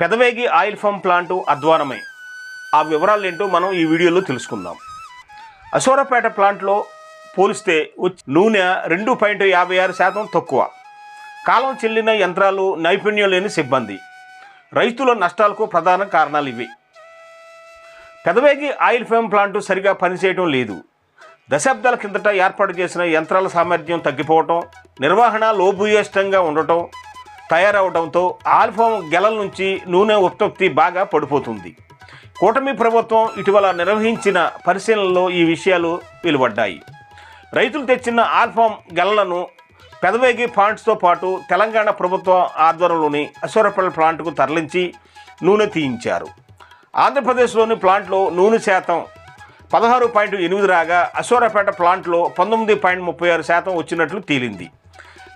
Pedavegi oil form plant అధ్వానమే. ఆ వివరాలు ఏంటో మనం ఈ వీడియోలో తెలుసుకుందాం. అసోరపేట ప్లాంట్లో పోలిస్తే నూనె రెండు పాయింట్ యాభై ఆరు శాతం తక్కువ. కాలం చెల్లిన యంత్రాలు నైపుణ్యం లేని సిబ్బంది. రైతుల నష్టాలకు ప్రధాన కారణాలు ఇవి. పెదవేగి ఆయిల్ ఫామ్ ప్లాంటు సరిగా పనిచేయడం లేదు. దశాబ్దాల కిందట ఏర్పాటు చేసిన యంత్రాల సామర్థ్యం తగ్గిపోవటం నిర్వహణ లోభూయిష్టంగా ఉండటం తయారవడంతో ఆల్ఫామ్ గెలల నుంచి నూనె ఉత్పత్తి బాగా పడిపోతుంది. కూటమి ప్రభుత్వం ఇటీవల నిర్వహించిన పరిశీలనలో ఈ విషయాలు వెలువడ్డాయి. రైతులు తెచ్చిన ఆల్ఫామ్ గెలలను పెదవేగి ప్లాంట్స్తో పాటు తెలంగాణ ప్రభుత్వం ఆధ్వర్యంలోని అశ్వరపల్లి ప్లాంట్కు తరలించి నూనె తీయించారు. ఆంధ్రప్రదేశ్లోని ప్లాంట్లో నూనె శాతం పదహారు పాయింట్ ఎనిమిది రాగా అశ్వరపేట ప్లాంట్లో పంతొమ్మిది పాయింట్ ముప్పై ఆరు శాతం వచ్చినట్లు తేలింది.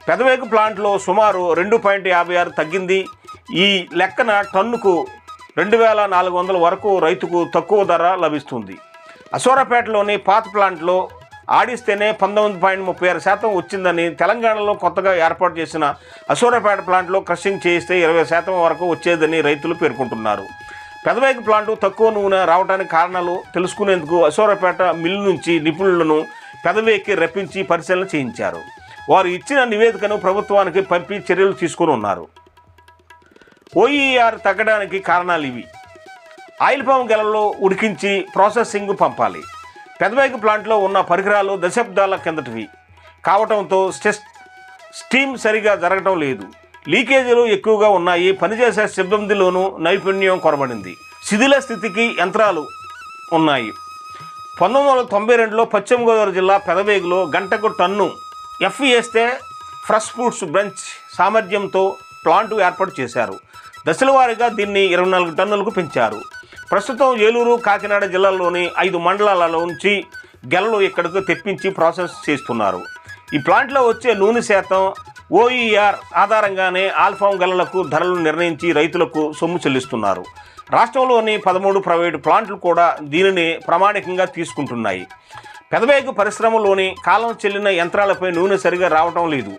పెదవేగు ప్లాంట్లో సుమారు రెండు పాయింట్ యాభై ఆరు తగ్గింది. ఈ లెక్కన టన్నుకు రెండు వేల నాలుగు వందల వరకు రైతుకు తక్కువ ధర లభిస్తుంది. అశోరపేటలోని పాత ప్లాంట్లో ఆడిస్తేనే పంతొమ్మిది పాయింట్ ముప్పై ఆరు శాతం వచ్చిందని తెలంగాణలో కొత్తగా ఏర్పాటు చేసిన అశోరపేట ప్లాంట్లో క్రషింగ్ చేయిస్తే ఇరవై శాతం వరకు వచ్చేదని రైతులు పేర్కొంటున్నారు. పెదవేగి ప్లాంటు తక్కువ నూనె రావడానికి కారణాలు తెలుసుకునేందుకు అశోరపేట మిల్లు నుంచి నిపుణులను పెదవేకి రప్పించి పరిశీలన చేయించారు. వారు ఇచ్చిన నివేదికను ప్రభుత్వానికి పంపి చర్యలు తీసుకుని ఉన్నారు. ఓఈఆర్ తగ్గడానికి కారణాలు ఇవి. ఆయిల్ పామ్ గెలలో ఉడికించి ప్రాసెసింగ్ పంపాలి. పెదవేగి ప్లాంట్లో ఉన్న పరికరాలు దశాబ్దాల కిందటివి. కావటంతో స్టెస్ స్టీమ్ సరిగా జరగటం లేదు. లీకేజీలు ఎక్కువగా ఉన్నాయి. పనిచేసే సిబ్బందిలోనూ నైపుణ్యం కొరబడింది. శిథిల స్థితికి యంత్రాలు ఉన్నాయి. పంతొమ్మిది వందల తొంభై రెండులో పశ్చిమ గోదావరి జిల్లా పెదవేగులో గంటకు ton F fresh fruits brunch సామర్థ్యంతో ప్లాంట్ ఏర్పాటు చేశారు. దశల వారీగా దీన్ని ఇరవై నాలుగు టన్నులకు పెంచారు. ప్రస్తుతం ఏలూరు కాకినాడ జిల్లాల్లోని ఐదు మండలాల నుంచి గెలలు ఇక్కడకు తెప్పించి ప్రాసెస్ చేస్తున్నారు. ఈ ప్లాంట్లో వచ్చే నూనె శాతం ఓఈఆర్ ఆధారంగానే ఆల్ఫామ్ గెలలకు ధరలు నిర్ణయించి రైతులకు సొమ్ము చెల్లిస్తున్నారు. రాష్ట్రంలోని పదమూడు ప్రైవేటు ప్లాంట్లు కూడా దీనిని ప్రామాణికంగా తీసుకుంటున్నాయి. పెదవేగు పరిశ్రమలోని కాలం చెల్లిన యంత్రాలపై నూనె సరిగా రావటం లేదు.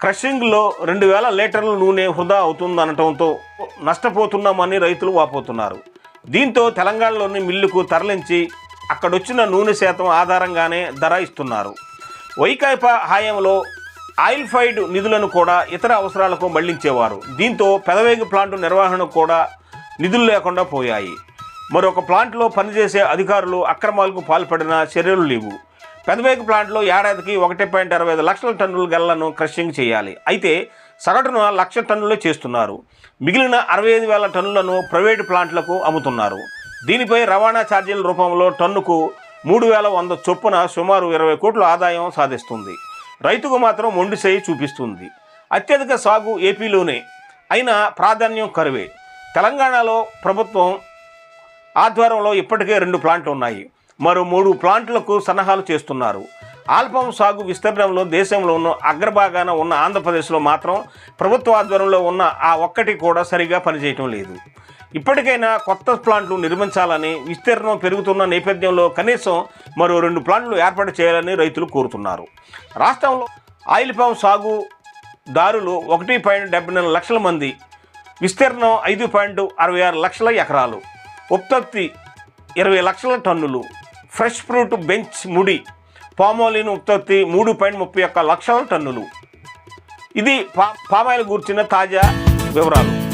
క్రషింగ్లో రెండు వేల లీటర్ల నూనె వృధా అవుతుందనటంతో నష్టపోతున్నామని రైతులు వాపోతున్నారు. దీంతో తెలంగాణలోని మిల్లుకు తరలించి అక్కడొచ్చిన నూనె శాతం ఆధారంగానే ధర ఇస్తున్నారు. వైకాపా హాయంలో ఆయిల్ ఫైడ్ నిధులను కూడా ఇతర అవసరాలకు మళ్ళించేవారు. దీంతో పెదవేగు ప్లాంటు నిర్వహణ కూడా నిధులు లేకుండా పోయాయి. మరొక ప్లాంట్లో పనిచేసే అధికారులు అక్రమాలకు పాల్పడిన చర్యలు లేవు. పెదవేగి ప్లాంట్లో ఏడాదికి ఒకటి పాయింట్ అరవై ఐదు లక్షల టన్నుల గల్లను క్రషింగ్ చేయాలి. అయితే సగటున లక్ష టన్నులే చేస్తున్నారు. మిగిలిన అరవై ఐదు వేల టన్నులను ప్రైవేటు ప్లాంట్లకు అమ్ముతున్నారు. దీనిపై రవాణా ఛార్జీల రూపంలో టన్నుకు మూడు వేల వంద చొప్పున సుమారు ఇరవై కోట్ల ఆదాయం సాధిస్తుంది. రైతుకు మాత్రం మొండి చేయి చూపిస్తుంది. అత్యధిక సాగు ఏపీలోనే. అయినా ప్రాధాన్యం కరువే. తెలంగాణలో ప్రభుత్వం ఆధ్వర్యంలో ఇప్పటికే రెండు ప్లాంట్లు ఉన్నాయి. మరో మూడు ప్లాంట్లకు సన్నాహాలు చేస్తున్నారు. ఆల్పం సాగు విస్తీర్ణంలో దేశంలోనూ అగ్రభాగాన ఉన్న ఆంధ్రప్రదేశ్లో మాత్రం ప్రభుత్వ ఆధ్వర్యంలో ఉన్న ఆ ఒక్కటి కూడా సరిగా పనిచేయటం లేదు. ఇప్పటికైనా కొత్త ప్లాంట్లు నిర్మించాలని విస్తీర్ణం పెరుగుతున్న నేపథ్యంలో కనీసం మరో రెండు ప్లాంట్లు ఏర్పాటు చేయాలని రైతులు కోరుతున్నారు. రాష్ట్రంలో ఆయిల్ పామ్ సాగు దారులు ఒకటి పాయింట్ డెబ్బై నాలుగు లక్షల మంది విస్తీర్ణం ఐదు పాయింట్ అరవై ఆరు లక్షల ఎకరాలు. ఉత్పత్తి ఇరవై లక్షల టన్నులు. ఫ్రెష్ ఫ్రూట్ బెంచ్ ముడి. పామోలిన్ ఉత్పత్తి మూడు పాయింట్ ముప్పై ఒక్క లక్షల టన్నులు. ఇది పా పామాయిల్ గూర్చిన తాజా వివరాలు.